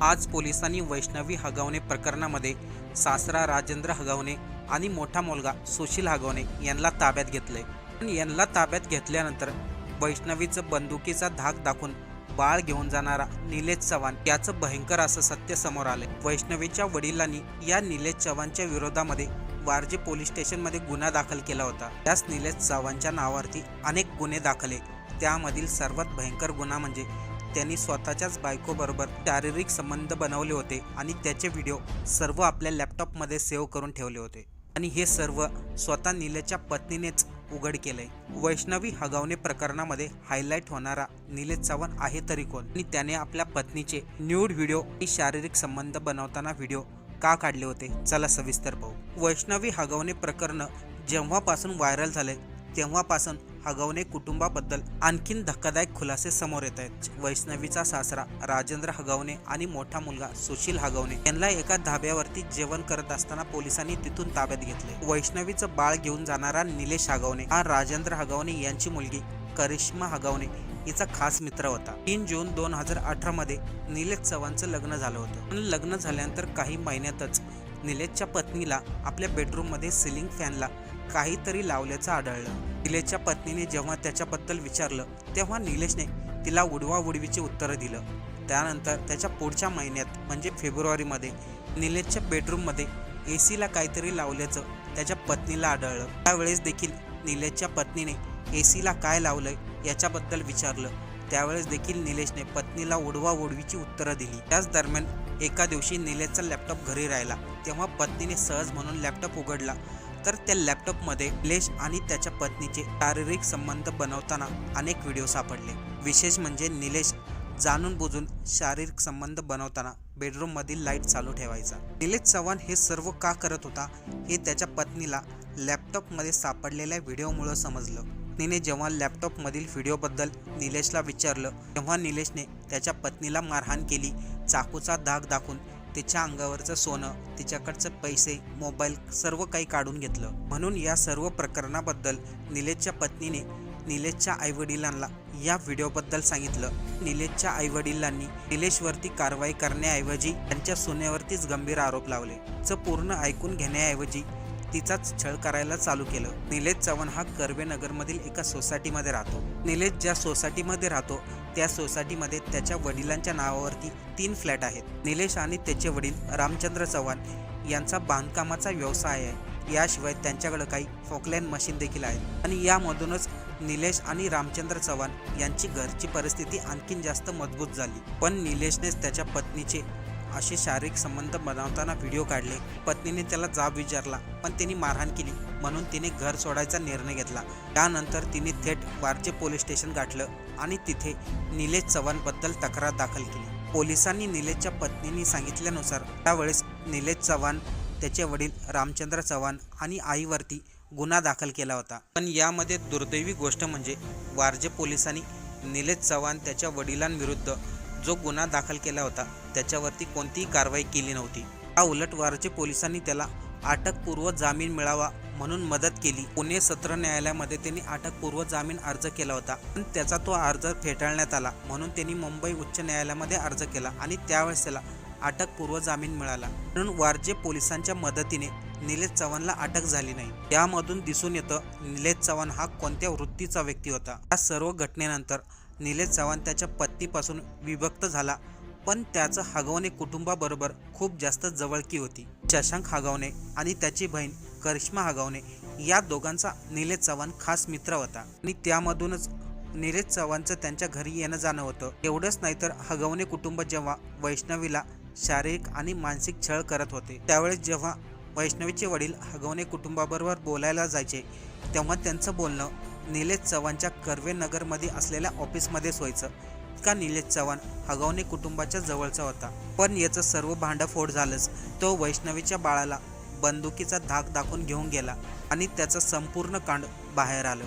आज पोलिसांनी वैष्णवी हगवणे प्रकरणामध्ये सासरा राजेंद्र हगवणे आणि मोठा मुलगा सुशील हगवणे यांना ताब्यात घेतले पण यांना ताब्यात घेतल्यानंतर वैष्णवीचं बंदुकीचा धाक दाखवून बाळ घेऊन जाणारा निलेश चव्हाण याचं भयंकर असं सत्य समोर आले वैष्णवीच्या वडिलांनी या निलेश चव्हाणच्या विरोधामध्ये वारजे पोलीस स्टेशनमध्ये गुन्हा दाखल केला होता. त्याच निलेश चव्हाणच्या नावावरती अनेक गुन्हे दाखल आहे त्यामधील सर्वात भयंकर गुन्हा म्हणजे त्यांनी स्वतःच्याच बायकोबरोबर शारीरिक संबंध बनवले होते आणि त्याचे व्हिडिओ सर्व आपल्या लॅपटॉपमध्ये सेव्ह करून ठेवले होते. आणि हे सर्व स्वतः निलेशच्या पत्नीनेच उघड केलंय. वैष्णवी हगावणे प्रकरणामध्ये हायलाईट होणारा निलेश चव्हाण आहे तरी कोण? आणि त्याने आपल्या पत्नीचे न्यूड व्हिडिओ आणि शारीरिक संबंध बनवताना व्हिडिओ का काढले होते? चला सविस्तर पाहू. वैष्णवी हगवणे प्रकरण जेव्हापासून व्हायरल झाले तेव्हापासून हगवणे कुटुंबाबद्दल आणखीन धक्कादायक खुलासे समोर येत आहेत. वैष्णवीचा सासरा राजेंद्र हगवणे आणि मोठा मुलगा सुशील हगवणे यांना एका धाब्यावरती जेवण करत असताना पोलिसांनी तिथून ताब्यात घेतले. वैष्णवीचं बाळ घेऊन जाणारा निलेश हगवणे हा राजेंद्र हगवणे यांची मुलगी करिश्मा हगवणे हिचा खास मित्र होता. तीन जून दोन हजार अठरा मध्ये निलेश चव्हाणचं लग्न झालं होतं. आणि लग्न झाल्यानंतर काही महिन्यातच निलेशच्या पत्नीला आपल्या बेडरूममध्ये सिलिंग फॅनला काहीतरी लावल्याचं आढळलं. निलेशच्या पत्नीने जेव्हा त्याच्याबद्दल विचारलं तेव्हा निलेशने तिला उडवाउडवीचे उत्तर दिलं. त्यानंतर त्याच्या पुढच्या महिन्यात म्हणजे फेब्रुवारीमध्ये निलेशच्या बेडरूममध्ये ए सीला काहीतरी लावल्याचं त्याच्या पत्नीला आढळलं. त्यावेळेस देखील निलेशच्या पत्नीने ए सीला काय लावलंय याच्याबद्दल विचारलं. त्यावेळेस देखील निलेशने पत्नीला उडवा उडवीची उत्तरं दिली. त्याच दरम्यान एका दिवशी निलेशचा लॅपटॉप घरी राहिला. तेव्हा पत्नीने सहज म्हणून लॅपटॉप उघडला. तर त्या लॅपटॉपमध्ये निलेश आणि त्याच्या पत्नीचे शारीरिक संबंध बनवताना अनेक व्हिडिओ सापडले. विशेष म्हणजे निलेश जाणून बुजून शारीरिक संबंध बनवताना बेडरूममधील लाइट चालू ठेवायचा. निलेश चव्हाण हे सर्व का करत होता हे त्याच्या पत्नीला लॅपटॉपमध्ये सापडलेल्या व्हिडिओमुळं समजलं. पत्नीने जेव्हा लॅपटॉपमधील व्हिडिओबद्दल निलेशला विचारलं तेव्हा निलेशने त्याच्या पत्नीला मारहाण केली चाकूचा धाक दाखवून तिच्या अंगावरचं सोनं तिच्याकडचं पैसे मोबाईल सर्व काही काढून घेतलं. म्हणून या सर्व प्रकरणाबद्दल निलेशच्या पत्नीने निलेशच्या आईवडिलांना या व्हिडिओबद्दल सांगितलं. निलेशच्या आईवडिलांनी निलेशवरती कारवाई करण्याऐवजी त्यांच्या सोन्यावरतीच गंभीर आरोप लावले. च पूर्ण ऐकून घेण्याऐवजी तिचाच छळ करायला चालू केलं. निलेश चव्हाण हा कर्वेनगरमधील एका सोसायटीमध्ये राहतो. निलेश ज्या सोसायटीमध्ये राहतो त्या सोसायटीमध्ये त्याच्या वडिलांच्या नावावरती तीन फ्लॅट आहेत. निलेश आणि त्याचे वडील रामचंद्र चव्हाण यांचा बांधकामाचा व्यवसाय आहे. याशिवाय त्यांच्याकडे काही फोकलॅन मशीन देखील आहेत. आणि यामधूनच निलेश आणि रामचंद्र चव्हाण यांची घरची परिस्थिती आणखीन जास्त मजबूत झाली. पण निलेशनेच त्याच्या पत्नीचे असे शारीरिक संबंध बनवताना व्हिडिओ काढले. पत्नीने त्याला जाब विचारला पण त्यांनी मारहाण केली म्हणून तिने घर सोडायचा निर्णय घेतला. त्यानंतर तिने थेट वारजे पोलीस स्टेशन गाठलं. आणि तिथे निलेश चव्हाणबद्दल तक्रार दाखल केली. पोलिसांनी निलेशच्या पत्नीने सांगितल्यानुसार त्यावेळेस निलेश चव्हाण त्याचे वडील रामचंद्र चव्हाण आणि आईवरती गुन्हा दाखल केला होता. पण यामध्ये दुर्दैवी गोष्ट म्हणजे वारजे पोलिसांनी निलेश चव्हाण त्याच्या वडिलांविरुद्ध जो गुन्हा दाखल केला होता त्याच्यावरती कोणतीही कारवाई केली नव्हती. हा उलट वारजे पोलिसांनी त्याला अटकपूर्व जामीन मिळावा म्हणून मदत केली. पुणे सत्र न्यायालयामध्ये त्यांनी अटकपूर्व जामीन अर्ज केला होता. पण त्याचा तो अर्ज फेटाळण्यात आला. म्हणून त्यांनी मुंबई उच्च न्यायालयामध्ये अर्ज केला आणि त्यावेळेस त्याला अटकपूर्व जामीन मिळाला. म्हणून वारजे पोलिसांच्या मदतीने निलेश चव्हाणला अटक झाली नाही. यामधून दिसून येतं निलेश चव्हाण हा कोणत्या वृत्तीचा व्यक्ती होता? या सर्व घटनेनंतर निलेश चव्हाण त्याच्या पत्नीपासून विभक्त झाला. पण त्याचं हगवणे कुटुंबाबरोबर खूप जास्त जवळकी होती. शशांक हगवणे आणि त्याची बहीण करिश्मा हगावणे या दोघांचा निलेश चव्हाण खास मित्र होता. आणि त्यामधूनच निलेश चव्हाणचं त्यांच्या घरी येणं जाणं होतं. एवढंच नाही तर हगवणे कुटुंब जेव्हा वैष्णवीला शारीरिक आणि मानसिक छळ करत होते त्यावेळेस जेव्हा वैष्णवीचे वडील हगवणे कुटुंबाबरोबर बोलायला जायचे तेव्हा त्यांचं बोलणं निलेश चव्हाणच्या कर्वेनगरमध्ये असलेल्या ऑफिसमध्येच व्हायचं का निलेश चव्हाण हगवणे कुटुंबाच्या जवळचा होता. पण याचं सर्व भांडफोड झालंच. तो वैष्णवीच्या बाळाला बंदुकीचा धाक दाखवून घेऊन गेला आणि त्याचं संपूर्ण कांड बाहेर आलं.